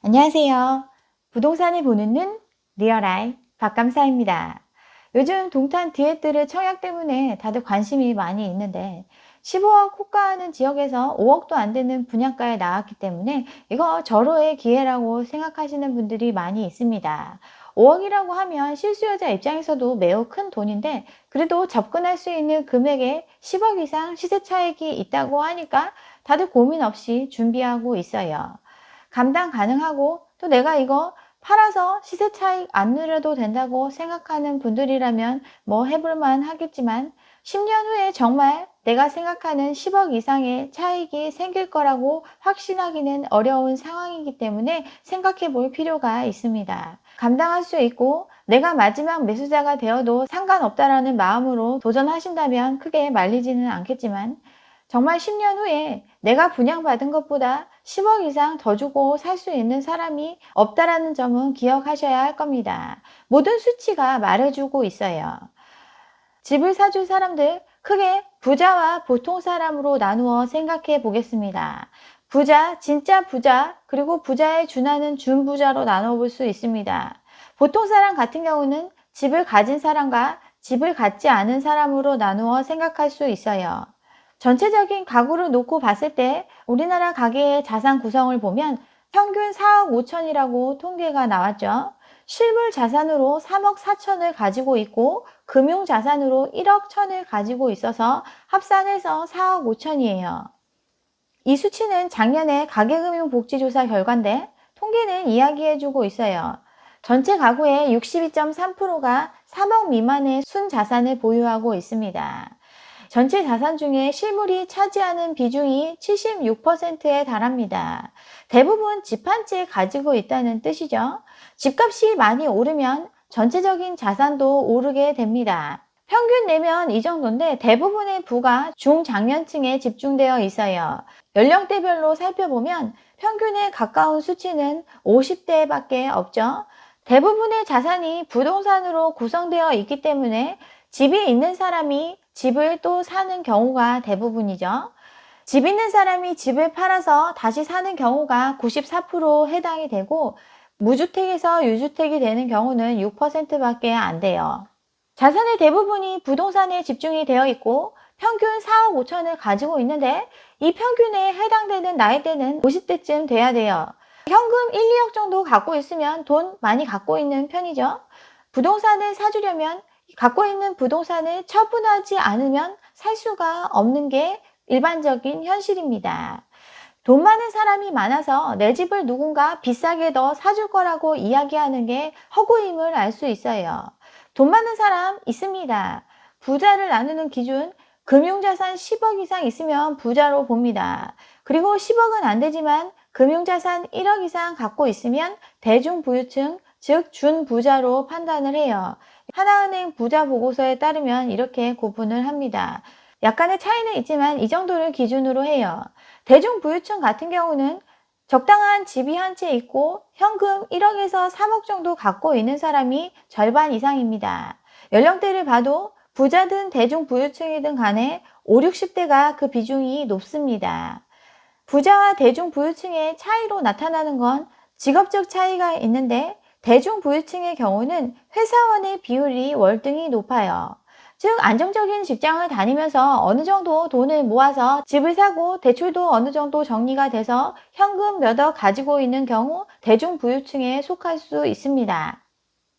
안녕하세요. 부동산을 보는 눈 리얼아이 박감사입니다. 요즘 동탄 디에뜨르 청약 때문에 다들 관심이 많이 있는데 15억 호가하는 지역에서 5억도 안 되는 분양가에 나왔기 때문에 이거 절호의 기회라고 생각하시는 분들이 많이 있습니다. 5억이라고 하면 실수요자 입장에서도 매우 큰 돈인데 그래도 접근할 수 있는 금액에 10억 이상 시세 차익이 있다고 하니까 다들 고민 없이 준비하고 있어요. 감당 가능하고 또 내가 이거 팔아서 시세 차익 안 누려도 된다고 생각하는 분들이라면 뭐 해볼만 하겠지만 10년 후에 정말 내가 생각하는 10억 이상의 차익이 생길 거라고 확신하기는 어려운 상황이기 때문에 생각해 볼 필요가 있습니다. 감당할 수 있고 내가 마지막 매수자가 되어도 상관없다라는 마음으로 도전하신다면 크게 말리지는 않겠지만 정말 10년 후에 내가 분양받은 것보다 10억 이상 더 주고 살 수 있는 사람이 없다라는 점은 기억하셔야 할 겁니다. 모든 수치가 말해주고 있어요. 집을 사줄 사람들 크게 부자와 보통 사람으로 나누어 생각해 보겠습니다. 부자, 진짜 부자, 그리고 부자에 준하는 준부자로 나눠 볼 수 있습니다. 보통 사람 같은 경우는 집을 가진 사람과 집을 갖지 않은 사람으로 나누어 생각할 수 있어요. 전체적인 가구를 놓고 봤을 때 우리나라 가계의 자산 구성을 보면 평균 4억 5천이라고 통계가 나왔죠. 실물 자산으로 3억 4천을 가지고 있고 금융 자산으로 1억 천을 가지고 있어서 합산해서 4억 5천이에요. 이 수치는 작년에 가계금융복지조사 결과인데 통계는 이야기해주고 있어요. 전체 가구의 62.3%가 3억 미만의 순자산을 보유하고 있습니다. 전체 자산 중에 실물이 차지하는 비중이 76%에 달합니다. 대부분 집 한 채 가지고 있다는 뜻이죠. 집값이 많이 오르면 전체적인 자산도 오르게 됩니다. 평균 내면 이 정도인데 대부분의 부가 중장년층에 집중되어 있어요. 연령대별로 살펴보면 평균에 가까운 수치는 50대밖에 없죠. 대부분의 자산이 부동산으로 구성되어 있기 때문에 집이 있는 사람이 집을 또 사는 경우가 대부분이죠. 집 있는 사람이 집을 팔아서 다시 사는 경우가 94% 해당이 되고 무주택에서 유주택이 되는 경우는 6%밖에 안 돼요. 자산의 대부분이 부동산에 집중이 되어 있고 평균 4억 5천을 가지고 있는데 이 평균에 해당되는 나이대는 50대쯤 돼야 돼요. 현금 1, 2억 정도 갖고 있으면 돈 많이 갖고 있는 편이죠. 부동산을 사주려면 갖고 있는 부동산을 처분하지 않으면 살 수가 없는 게 일반적인 현실입니다. 돈 많은 사람이 많아서 내 집을 누군가 비싸게 더 사줄 거라고 이야기하는 게 허구임을 알 수 있어요. 돈 많은 사람 있습니다. 부자를 나누는 기준, 금융자산 10억 이상 있으면 부자로 봅니다. 그리고 10억은 안 되지만 금융자산 1억 이상 갖고 있으면 대중부유층, 즉 준부자로 판단을 해요. 하나은행 부자 보고서에 따르면 이렇게 구분을 합니다. 약간의 차이는 있지만 이 정도를 기준으로 해요. 대중부유층 같은 경우는 적당한 집이 한 채 있고 현금 1억에서 3억 정도 갖고 있는 사람이 절반 이상입니다. 연령대를 봐도 부자든 대중부유층이든 간에 5, 60대가 그 비중이 높습니다. 부자와 대중부유층의 차이로 나타나는 건 직업적 차이가 있는데 대중부유층의 경우는 회사원의 비율이 월등히 높아요. 즉 안정적인 직장을 다니면서 어느 정도 돈을 모아서 집을 사고 대출도 어느 정도 정리가 돼서 현금 몇 억 가지고 있는 경우 대중부유층에 속할 수 있습니다.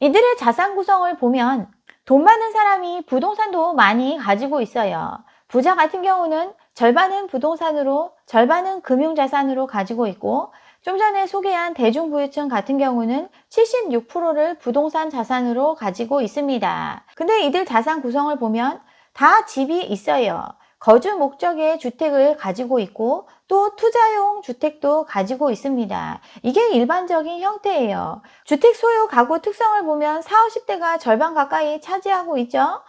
이들의 자산 구성을 보면 돈 많은 사람이 부동산도 많이 가지고 있어요. 부자 같은 경우는 절반은 부동산으로 절반은 금융자산으로 가지고 있고 좀 전에 소개한 대중부유층 같은 경우는 76%를 부동산 자산으로 가지고 있습니다. 근데 이들 자산 구성을 보면 다 집이 있어요. 거주 목적의 주택을 가지고 있고 또 투자용 주택도 가지고 있습니다. 이게 일반적인 형태예요. 주택 소유 가구 특성을 보면 40, 50대가 절반 가까이 차지하고 있죠.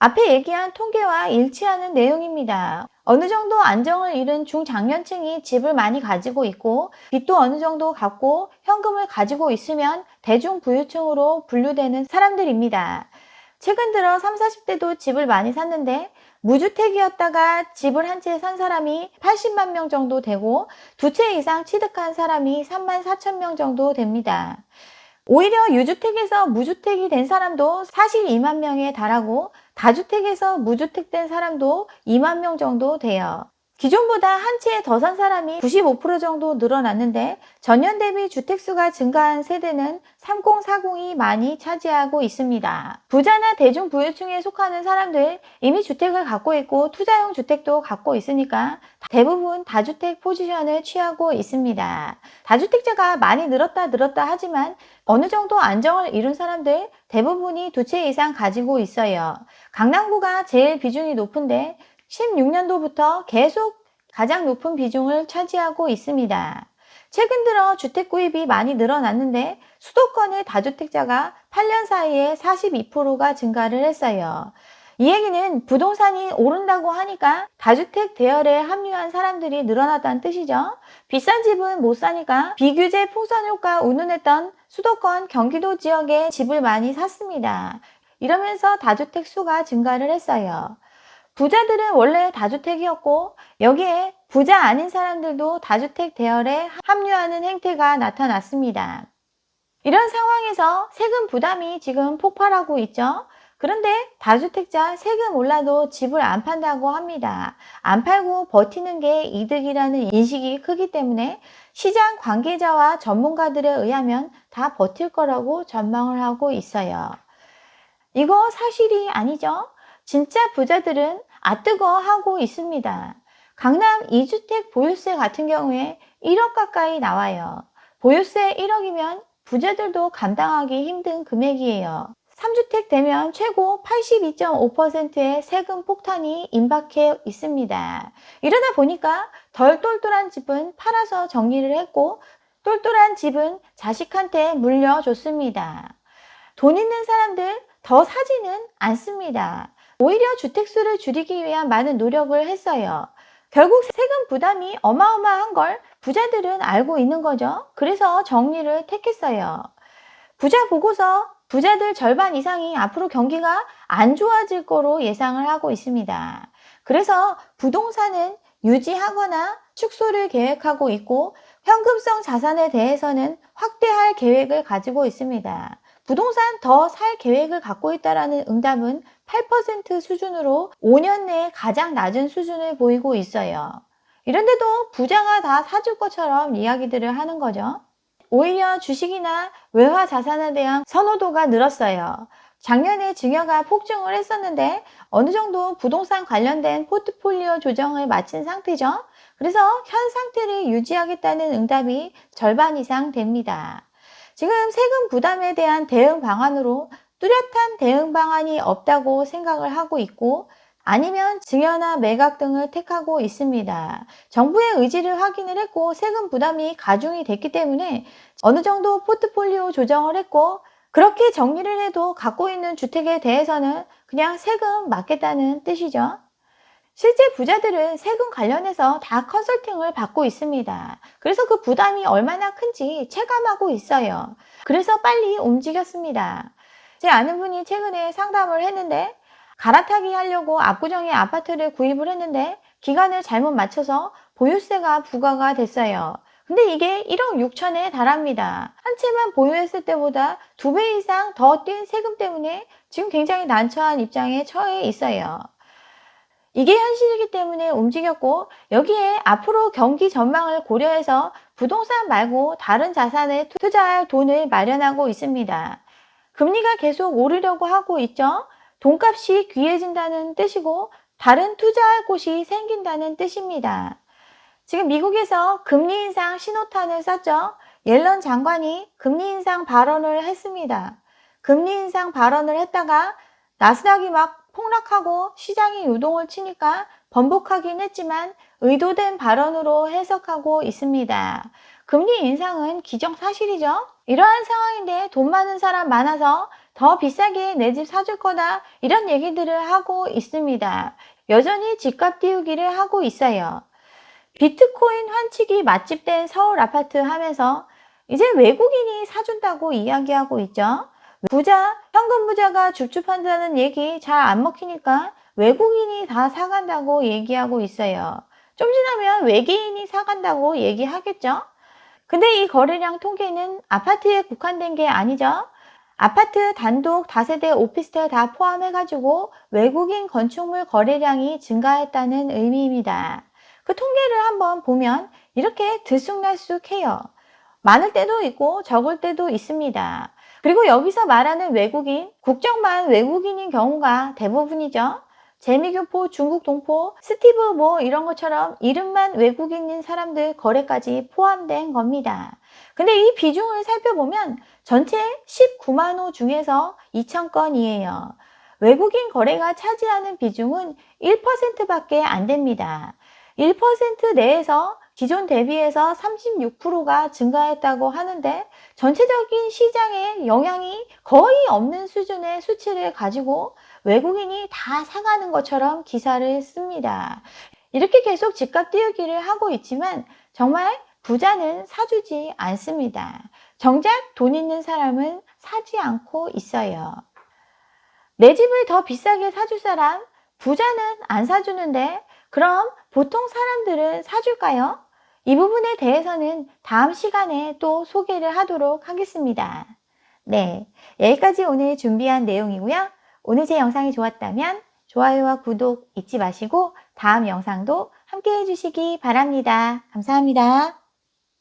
앞에 얘기한 통계와 일치하는 내용입니다. 어느 정도 안정을 잃은 중장년층이 집을 많이 가지고 있고 빚도 어느 정도 갚고 현금을 가지고 있으면 대중부유층으로 분류되는 사람들입니다. 최근 들어 30, 40대도 집을 많이 샀는데 무주택이었다가 집을 한 채 산 사람이 80만 명 정도 되고 두 채 이상 취득한 사람이 3만 4천 명 정도 됩니다. 오히려 유주택에서 무주택이 된 사람도 사실 2만 명에 달하고 다주택에서 무주택 된 사람도 2만 명 정도 돼요. 기존보다 한 채 더 산 사람이 95% 정도 늘어났는데 전년 대비 주택수가 증가한 세대는 3040이 많이 차지하고 있습니다. 부자나 대중부유층에 속하는 사람들 이미 주택을 갖고 있고 투자용 주택도 갖고 있으니까 대부분 다주택 포지션을 취하고 있습니다. 다주택자가 많이 늘었다 늘었다 하지만 어느 정도 안정을 이룬 사람들 대부분이 두 채 이상 가지고 있어요. 강남구가 제일 비중이 높은데 16년도부터 계속 가장 높은 비중을 차지하고 있습니다. 최근 들어 주택 구입이 많이 늘어났는데 수도권의 다주택자가 8년 사이에 42%가 증가를 했어요. 이 얘기는 부동산이 오른다고 하니까 다주택 대열에 합류한 사람들이 늘어났다는 뜻이죠. 비싼 집은 못 사니까 비규제 풍선 효과 운운했던 수도권 경기도 지역에 집을 많이 샀습니다. 이러면서 다주택 수가 증가를 했어요. 부자들은 원래 다주택이었고 여기에 부자 아닌 사람들도 다주택 대열에 합류하는 행태가 나타났습니다. 이런 상황에서 세금 부담이 지금 폭발하고 있죠. 그런데 다주택자 세금 올라도 집을 안 판다고 합니다. 안 팔고 버티는 게 이득이라는 인식이 크기 때문에 시장 관계자와 전문가들에 의하면 다 버틸 거라고 전망을 하고 있어요. 이거 사실이 아니죠? 진짜 부자들은 아뜨거 하고 있습니다. 강남 2주택 보유세 같은 경우에 1억 가까이 나와요. 보유세 1억이면 부자들도 감당하기 힘든 금액이에요. 3주택 되면 최고 82.5%의 세금 폭탄이 임박해 있습니다. 이러다 보니까 덜 똘똘한 집은 팔아서 정리를 했고 똘똘한 집은 자식한테 물려줬습니다. 돈 있는 사람들 더 사지는 않습니다. 오히려 주택수를 줄이기 위한 많은 노력을 했어요. 결국 세금 부담이 어마어마한 걸 부자들은 알고 있는 거죠. 그래서 정리를 택했어요. 부자 보고서 부자들 절반 이상이 앞으로 경기가 안 좋아질 거로 예상을 하고 있습니다. 그래서 부동산은 유지하거나 축소를 계획하고 있고 현금성 자산에 대해서는 확대할 계획을 가지고 있습니다. 부동산 더 살 계획을 갖고 있다라는 응답은 8% 수준으로 5년 내에 가장 낮은 수준을 보이고 있어요. 이런데도 부자가 다 사줄 것처럼 이야기들을 하는 거죠. 오히려 주식이나 외화 자산에 대한 선호도가 늘었어요. 작년에 증여가 폭증을 했었는데 어느 정도 부동산 관련된 포트폴리오 조정을 마친 상태죠. 그래서 현 상태를 유지하겠다는 응답이 절반 이상 됩니다. 지금 세금 부담에 대한 대응 방안으로 뚜렷한 대응 방안이 없다고 생각을 하고 있고 아니면 증여나 매각 등을 택하고 있습니다. 정부의 의지를 확인을 했고 세금 부담이 가중이 됐기 때문에 어느 정도 포트폴리오 조정을 했고 그렇게 정리를 해도 갖고 있는 주택에 대해서는 그냥 세금 맞겠다는 뜻이죠. 실제 부자들은 세금 관련해서 다 컨설팅을 받고 있습니다. 그래서 그 부담이 얼마나 큰지 체감하고 있어요. 그래서 빨리 움직였습니다. 제 아는 분이 최근에 상담을 했는데 갈아타기 하려고 압구정에 아파트를 구입을 했는데 기간을 잘못 맞춰서 보유세가 부과가 됐어요. 근데 이게 1억 6천에 달합니다. 한 채만 보유했을 때보다 두 배 이상 더 뛴 세금 때문에 지금 굉장히 난처한 입장에 처해 있어요. 이게 현실이기 때문에 움직였고 여기에 앞으로 경기 전망을 고려해서 부동산 말고 다른 자산에 투자할 돈을 마련하고 있습니다. 금리가 계속 오르려고 하고 있죠. 돈값이 귀해진다는 뜻이고 다른 투자할 곳이 생긴다는 뜻입니다. 지금 미국에서 금리 인상 신호탄을 쐈죠. 옐런 장관이 금리 인상 발언을 했습니다. 금리 인상 발언을 했다가 나스닥이 막 폭락하고 시장이 요동을 치니까 번복하긴 했지만 의도된 발언으로 해석하고 있습니다. 금리 인상은 기정사실이죠. 이러한 상황인데 돈 많은 사람 많아서 더 비싸게 내 집 사줄 거다 이런 얘기들을 하고 있습니다. 여전히 집값 띄우기를 하고 있어요. 비트코인 환치기 맛집된 서울 아파트 하면서 이제 외국인이 사준다고 이야기하고 있죠. 부자, 현금 부자가 줍줍한다는 얘기 잘 안 먹히니까 외국인이 다 사간다고 얘기하고 있어요. 좀 지나면 외계인이 사간다고 얘기하겠죠? 근데 이 거래량 통계는 아파트에 국한된 게 아니죠? 아파트, 단독, 다세대, 오피스텔 다 포함해가지고 외국인 건축물 거래량이 증가했다는 의미입니다. 그 통계를 한번 보면 이렇게 들쑥날쑥해요. 많을 때도 있고 적을 때도 있습니다. 그리고 여기서 말하는 외국인, 국적만 외국인인 경우가 대부분이죠. 재미교포, 중국 동포, 스티브 뭐 이런 것처럼 이름만 외국인인 사람들 거래까지 포함된 겁니다. 근데 이 비중을 살펴보면 전체 19만 호 중에서 2천 건이에요. 외국인 거래가 차지하는 비중은 1%밖에 안 됩니다. 1% 내에서 기존 대비해서 36%가 증가했다고 하는데 전체적인 시장에 영향이 거의 없는 수준의 수치를 가지고 외국인이 다 사가는 것처럼 기사를 씁니다. 이렇게 계속 집값 띄우기를 하고 있지만 정말 부자는 사주지 않습니다. 정작 돈 있는 사람은 사지 않고 있어요. 내 집을 더 비싸게 사줄 사람, 부자는 안 사주는데 그럼 보통 사람들은 사줄까요? 이 부분에 대해서는 다음 시간에 또 소개를 하도록 하겠습니다. 네, 여기까지 오늘 준비한 내용이고요. 오늘 제 영상이 좋았다면 좋아요와 구독 잊지 마시고 다음 영상도 함께 해주시기 바랍니다. 감사합니다.